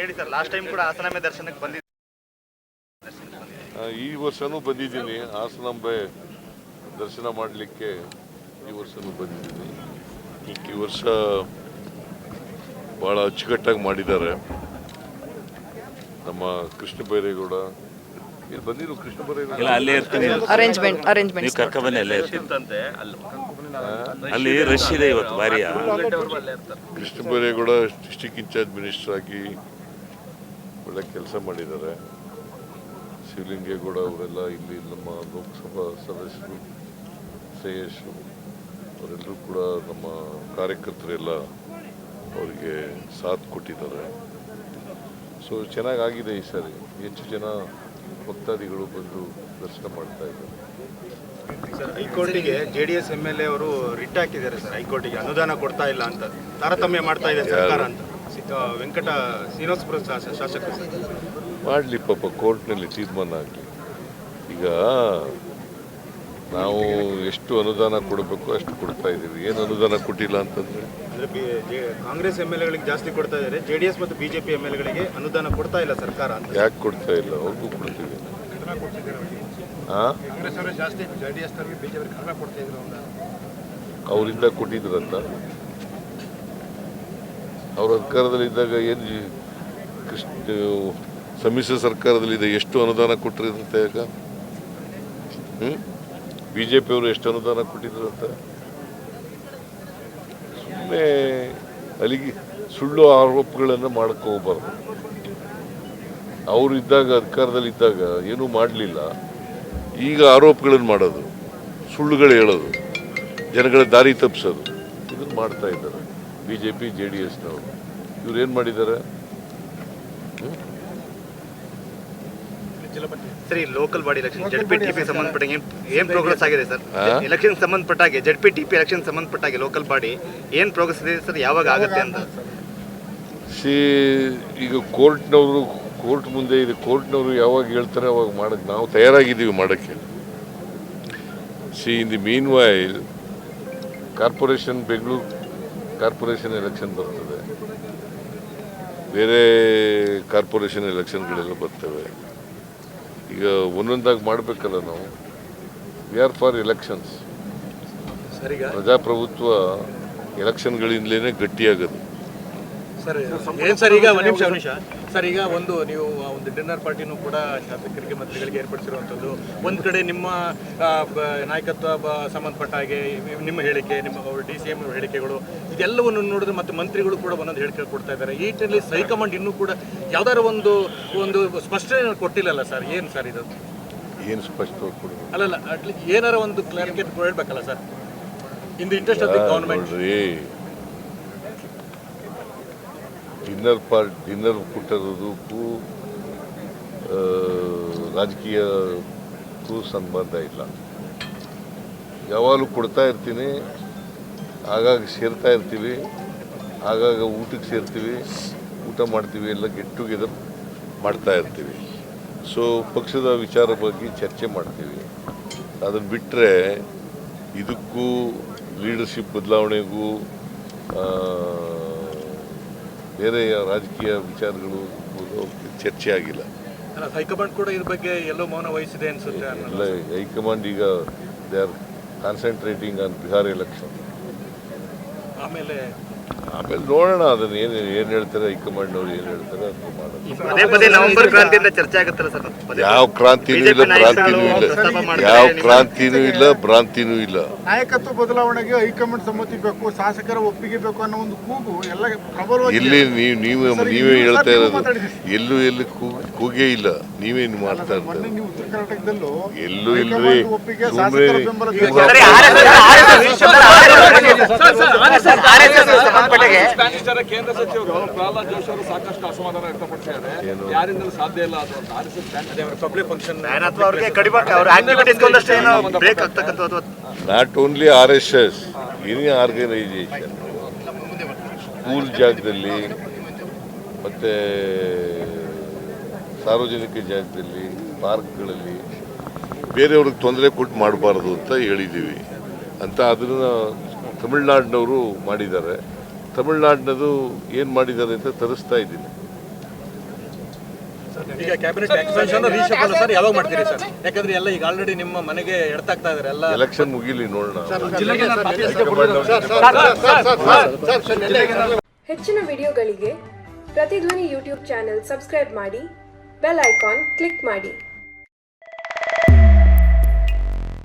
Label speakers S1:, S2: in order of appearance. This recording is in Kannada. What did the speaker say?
S1: ಹೇಳಿ ಸರ್ ಲಾಸ್ಟ್ ಟೈಮ್ ಕೂಡ ಹಾಸನಾಂಬೆ ದರ್ಶನಕ್ಕೆ ಬಂದಿದ್ದು.
S2: ಈ ವರ್ಷನೂ ಬಂದಿದ್ದೀನಿ. ಹಾಸನಾಂಬೆ ದರ್ಶನ ಮಾಡಲಿಕ್ಕೆ ಈ ವರ್ಷನೂ ಬಂದಿದ್ದೀನಿ. ಈ ವರ್ಷ ಭಾಳ ಅಚ್ಚುಕಟ್ಟಾಗಿ ಮಾಡಿದ್ದಾರೆ. ನಮ್ಮ ಕೃಷ್ಣ ಬೈರೇಗೌಡ. ಇಲ್ಲಿ ಬಂದಿರು ಕೃಷ್ಣ ಬೈರೇಗೌಡ.
S3: ಇಲ್ಲ ಅಲ್ಲೇ ಇರ್ತೀನಿ.
S4: ಅರೇಂಜ್ಮೆಂಟ್ ಅರೇಂಜ್ಮೆಂಟ್
S3: ನೀವು ಕರ್ಕ ಬನ್ನಿ ಅಲ್ಲೇ ರಶ್ ಇದೆ ಇವತ್ತು ಭಾರಿ
S2: Krishna Byregowda district in charge minister ಆಗಿ ಒಳ್ಳೆ ಕೆಲಸ ಮಾಡಿದ್ದಾರೆ. ಶಿವಲಿಂಗೇಗೌಡ ಅವರೆಲ್ಲ ಇಲ್ಲಿ ನಮ್ಮ ಲೋಕಸಭಾ ಸದಸ್ಯರು ಶ್ರೇಯಸ್ಸು ಅವರೆಲ್ಲರೂ ಕೂಡ ನಮ್ಮ ಕಾರ್ಯಕರ್ತರೆಲ್ಲ ಅವರಿಗೆ ಸಾಥ್ ಕೊಟ್ಟಿದ್ದಾರೆ. ಸೊ ಚೆನ್ನಾಗಾಗಿದೆ ಈ ಸಾರಿ. ಹೆಚ್ಚು ಜನ ಭಕ್ತಾದಿಗಳು ಬಂದು ದರ್ಶನ ಮಾಡ್ತಾ ಇದ್ದಾರೆ.
S5: Sir ಹೈಕೋರ್ಟಿಗೆ J D S M L A ಅವರು ರಿಟ್ ಹಾಕಿದ್ದಾರೆ ಸರ್. ಹೈಕೋರ್ಟಿಗೆ ಅನುದಾನ ಕೊಡ್ತಾ ಇಲ್ಲ ಅಂತ. ತಾರತಮ್ಯ ಮಾಡ್ತಾ ಇದೆ ಸರ್ಕಾರ ಅಂತ. ವೆಂಕಟ ಶ್ರೀನಿವಾಸಪುರ ಶಾಸಕ. ಶಾಸಕರು.
S2: ಮಾಡಲಿ ಪಾಪ ಕೋರ್ಟ್ನಲ್ಲಿ ತೀರ್ಮಾನ ಆಗಲಿ. ಈಗ ನಾವು ಎಷ್ಟು ಅನುದಾನ ಕೊಡಬೇಕು ಅಷ್ಟು ಕೊಡ್ತಾ ಇದ್ದೀವಿ. ಏನು ಅನುದಾನ ಕೊಟ್ಟಿಲ್ಲ ಅಂತಂದರೆ?
S5: ಅಂದ್ರೆ ಬಿ- ಕಾಂಗ್ರೆಸ್ ಎಂ ಎಲ್ ಎಗಳಿಗೆ ಜಾಸ್ತಿ ಕೊಡ್ತಾ ಇದ್ದಾರೆ. ಜೆ ಡಿ ಎಸ್ ಮತ್ತು ಬಿಜೆಪಿ ಎಂ ಎಲ್ ಎಗಳಿಗೆ ಅನುದಾನ ಕೊಡ್ತಾ ಇಲ್ಲ ಸರ್ಕಾರ ಅಂತ.
S2: ಯಾಕೆ ಕೊಡ್ತಾ ಇಲ್ಲ? ಅವ್ರಿಗೂ ಕೊಡ್ತೀವಿ. ಅವರಿಂದ
S5: ಕಾಂಗ್ರೆಸ್ ಅವರು ಜಾಸ್ತಿ ಜೆ ಡಿ ಎಸ್ ಬಿಜೆಪಿ ಕಡಿಮೆ ಕೊಡ್ತಾ ಇದ್ರು
S2: ಅವರಿಂದ ಕೊಟ್ಟಿದ್ರಂತ ಅವ್ರ ಅಧಿಕಾರದಲ್ಲಿದ್ದಾಗ ಏನು ಕೃಷ್ಣ, ಸಮ್ಮಿಶ್ರ ಸರ್ಕಾರದಲ್ಲಿದೆ ಎಷ್ಟು ಅನುದಾನ ಕೊಟ್ಟಿರಂತೆ ಈಗ ಹ್ಞೂ ಬಿ ಜೆ ಪಿಯವರು ಎಷ್ಟು ಅನುದಾನ ಕೊಟ್ಟಿದ್ರು ಅಂತ? ಸುಮ್ಮನೆ ಅಲ್ಲಿಗೆ ಸುಳ್ಳು ಆರೋಪಗಳನ್ನು ಮಾಡ್ಕೋಬಾರ್ದು ಅವರು ಇದ್ದಾಗ ಅಧಿಕಾರದಲ್ಲಿದ್ದಾಗ ಏನೂ ಮಾಡಲಿಲ್ಲ. ಈಗ ಆರೋಪಗಳನ್ನು ಮಾಡೋದು, ಸುಳ್ಳುಗಳು ಹೇಳೋದು, ಜನಗಳ ದಾರಿ ತಪ್ಪಿಸೋದು ಇದನ್ನು ಮಾಡ್ತಾ ಇದ್ದಾರೆ. B J P J D ಎಸ್ನವರು ಇವ್ರು ಏನು ಮಾಡಿದ್ದಾರೆ
S1: sir local body election ZP TP ಸಂಬಂಧಪಟ್ಟಾಗ ಏನ್ ಪ್ರೋಗ್ರೆಸ್ ಆಗಿದೆ ಸರ್? ಎಲೆಕ್ಷನ್ ಸಂಬಂಧಪಟ್ಟಾಗೆ ಜಡ್ಪಿ ಟಿಪಿ ಎಲೆಕ್ಷನ್ ಸಂಬಂಧಪಟ್ಟಾಗೆ ಲೋಕಲ್ ಬಾಡಿ ಏನ್ ಪ್ರೋಗ್ರೆಸ್ ಇದೆ ಸರ್? ಯಾವಾಗ ಆಗುತ್ತೆ ಅಂತ?
S2: ಸಿ ಈಗ ಕೋರ್ಟ್ನವರು ಕೋರ್ಟ್ ಮುಂದೆ ಇದೆ. ಕೋರ್ಟ್ನವರು ಯಾವಾಗ ಹೇಳ್ತಾರೆ ಅವಾಗ ಮಾಡಕ್ಕೆ ನಾವು ತಯಾರಾಗಿದ್ದೀವಿ ಮಾಡೋಕ್ಕೆ. See in the meanwhile corporation Bengaluru corporation election ಬರ್ತದೆ. ಬೇರೆ ಕಾರ್ಪೊರೇಷನ್ ಎಲೆಕ್ಷನ್ಗಳೆಲ್ಲ ಬರ್ತವೆ. ಈಗ ಒಂದೊಂದಾಗಿ ಮಾಡಬೇಕಲ್ಲ ನಾವು. ವಿ ಆರ್ ಫಾರ್ ಎಲೆಕ್ಷನ್ಸ್ ಪ್ರಜಾಪ್ರಭುತ್ವ ಎಲೆಕ್ಷನ್ಗಳಿಂದಲೇ ಗಟ್ಟಿಯಾಗೋದು.
S6: ಸರ್ ಏನ್ ಸರ್ ಈಗ ಒಂದು ನಿಮಿಷ ನಿಮಿಷ ಸರ್? ಈಗ ಒಂದು ನೀವು ಆ ಒಂದು ಡಿನ್ನರ್ ಪಾರ್ಟಿನೂ ಕೂಡ ಶಾಸಕರಿಗೆ ಮಂತ್ರಿಗಳಿಗೆ ಏರ್ಪಡಿಸಿರುವಂಥದ್ದು. ಒಂದು ಕಡೆ ನಿಮ್ಮ ನಾಯಕತ್ವ ಬ- ಸಂಬಂಧಪಟ್ಟ ಹಾಗೆ ನಿಮ್ಮ ಹೇಳಿಕೆ ನಿಮ್ಮ ಡಿ ಸಿ ಎಂ ಹೇಳಿಕೆಗಳು ಇದೆಲ್ಲವನ್ನು ನೋಡಿದ್ರೆ ಮತ್ತೆ ಮಂತ್ರಿಗಳು ಕೂಡ ಒಂದೊಂದು ಹೇಳಿಕೆ ಕೊಡ್ತಾ ಇದ್ದಾರೆ. ಈ ನಿಟ್ಟಿನಲ್ಲಿ ಹೈಕಮಾಂಡ್ ಇನ್ನೂ ಕೂಡ ಯಾವ್ದಾದ್ರು ಒಂದು ಒಂದು ಸ್ಪಷ್ಟನೆ ಕೊಟ್ಟಿಲ್ಲಲ್ಲ ಸರ್ ಏನು ಸರ್ ಇದು?
S2: ಏನು ಸ್ಪಷ್ಟವಾಗಿ ಕೊಡಬೇಕು
S6: ಅಲ್ಲಲ್ಲ ಏನಾರ ಒಂದು ಕ್ಲಾರಿಫಿಕೇಟ್ ಕೊಡಬೇಕಲ್ಲ sir? In the interest of the government
S2: dinner part dinner ಕೊಟ್ಟಿರೋದಕ್ಕೂ ರಾಜಕೀಯಕ್ಕೂ ಸಂಬಂಧ ಇಲ್ಲ. ಯಾವಾಗಲೂ ಕೊಡ್ತಾ ಇರ್ತೀನಿ, ಆಗಾಗ ಸೇರ್ತಾ ಇರ್ತೀವಿ, ಆಗಾಗ ಊಟಕ್ಕೆ ಸೇರ್ತೀವಿ, ಊಟ ಮಾಡ್ತೀವಿ, ಎಲ್ಲ ಗೆಟ್ ಟುಗೆದರ್ ಮಾಡ್ತಾ ಇರ್ತೀವಿ. ಸೊ, ಪಕ್ಷದ ವಿಚಾರ ಬಗ್ಗೆ ಚರ್ಚೆ ಮಾಡ್ತೀವಿ. ಅದನ್ನು ಬಿಟ್ಟರೆ ಇದಕ್ಕೂ ಲೀಡರ್ಶಿಪ್ ಬದಲಾವಣೆಗೂ ಬೇರೆ ರಾಜಕೀಯ ವಿಚಾರಗಳು ಚರ್ಚೆ ಆಗಿಲ್ಲ
S6: ಹೈಕಮಾಂಡ್ ಕೂಡ ಇದ್ರ ಬಗ್ಗೆ ಎಲ್ಲೋ ಮೌನ ವಹಿಸಿದೆ ಅನ್ಸುತ್ತೆ
S2: ಹೈಕಮಾಂಡ್ ಈಗ they are concentrating on Bihar election
S6: ಆಮೇಲೆ
S2: ಆಮೇಲೆ ನೋಡೋಣ ಅದನ್ನ ಏನು ಏನು ಹೇಳ್ತಾರೆ ಹೈಕಮಾಂಡ್ನವ್ರು ಏನು ಹೇಳ್ತಾರೆ ಅದನ್ನ ಮಾಡೋದು
S1: ಚರ್ಚೆ ಆಗುತ್ತಲ್ಲ
S2: ಯಾವ ಕ್ರಾಂತಿನೂ ಇಲ್ಲ ಭ್ರಾಂತಿನೂ ಇಲ್ಲ ಯಾವ ಕ್ರಾಂತಿನೂ ಇಲ್ಲ ಭ್ರಾಂತಿನೂ ಇಲ್ಲ
S7: ನಾಯಕತ್ವ ಬದಲಾವಣೆಗೆ ಹೈಕಮಾಂಡ್ ಸಮ್ಮತಿ ಬೇಕು ಶಾಸಕರ ಒಪ್ಪಿಗೆ ಬೇಕು ಅನ್ನೋ ಒಂದು ಕೂಗು ಎಲ್ಲ ಪ್ರಬಲವಾಗಿ
S2: ಇಲ್ಲಿ ನೀವು ನೀವು ನೀವೇ ಹೇಳ್ತಾ ಇರೋದು. ಎಲ್ಲೂ ಎಲ್ಲಿ ಕೂಗ್- ಇಲ್ಲ ನೀವೇನ್ ಮಾಡ್ತಾ ಇರ್ತಾರೆ
S7: ನೀವು ಉತ್ತರ ಕರ್ನಾಟಕದಲ್ಲೂ
S2: ಎಲ್ಲೂ ಇಲ್ಲ
S7: ಹೈಕಮಾಂಡ್ ಒಪ್ಪಿಗೆ
S2: ಸುಮ್ಮನೆ
S1: ಸರಿ,
S6: ಕೇಂದ್ರ ಸಚಿವರು ಪ್ರಹ್ಲಾದ್ ಜೋಶಿ ಅವರು ಸಾಕಷ್ಟು ಅಸಮಾಧಾನ ವ್ಯಕ್ತಪಡಿಸಿದ್ದಾರೆ. ಯಾರಿಂದಲೂ ಸಾಧ್ಯ ಇಲ್ಲ ಅದು ಅಂತ ಆರ್ ಪಬ್ಲಿಕ್ ಫಂಕ್ಷನ್
S1: ಅವ್ರಿಗೆ ಕಡಿಮೆ ಅವ್ರ ಆಕ್ಟಿವಿಟೀಸ್ ಒಂದಷ್ಟು ಏನೋ ಬ್ರೇಕ್ ಆಗ್ತಕ್ಕಂಥ ಅಥವಾ
S2: not only R S S any organisation school ಜಾಗದಲ್ಲಿ ಮತ್ತೆ ಸಾರ್ವಜನಿಕ ಜಾಗದಲ್ಲಿ ಪಾರ್ಕ್ಗಳಲ್ಲಿ ಬೇರೆಯವ್ರಿಗೆ ತೊಂದರೆ ಕೊಟ್ಟು ಮಾಡಬಾರ್ದು ಅಂತ ಹೇಳಿದ್ದೀವಿ. ಅಂತ ಅದನ್ನು ತಮಿಳ್ನಾಡಿನವರು ಮಾಡಿದ್ದಾರೆ. ತಮಿಳ್ನಾಡಿನದು ಏನು ಮಾಡಿದ್ದಾರೆ ಅಂತ ತರಿಸ್ತಾ ಇದ್ದೀನಿ.
S6: ಈಗ ಕ್ಯಾಬಿನೆಟ್ ಎಕ್ಸ್ಪೆನ್ಷನ್ ರೀಶಫಲ್ ಸರ್ ಯಾವಾಗ ಮಾಡ್ತೀರಿ ಸರ್? ಯಾಕಂದ್ರೆ ಎಲ್ಲ ಈಗ ಆಲ್ರೆಡಿ ನಿಮ್ಮ ಮನೆಗೆ ಎಡ್ತಾಗ್ತಾ ಇದಾರೆ ಎಲ್ಲ
S2: ಎಲೆಕ್ಷನ್ ಮುಗಿಲಿ ನೋಡೋಣ.
S4: ಹೆಚ್ಚಿನ ವಿಡಿಯೋಗಳಿಗೆ ಪ್ರತಿಧ್ವನಿ ಯೂಟ್ಯೂಬ್ ಚಾನೆಲ್ ಸಬ್ಸ್ಕ್ರೈಬ್ ಮಾಡಿ ಬೆಲ್ ಐಕಾನ್ ಕ್ಲಿಕ್ ಮಾಡಿ.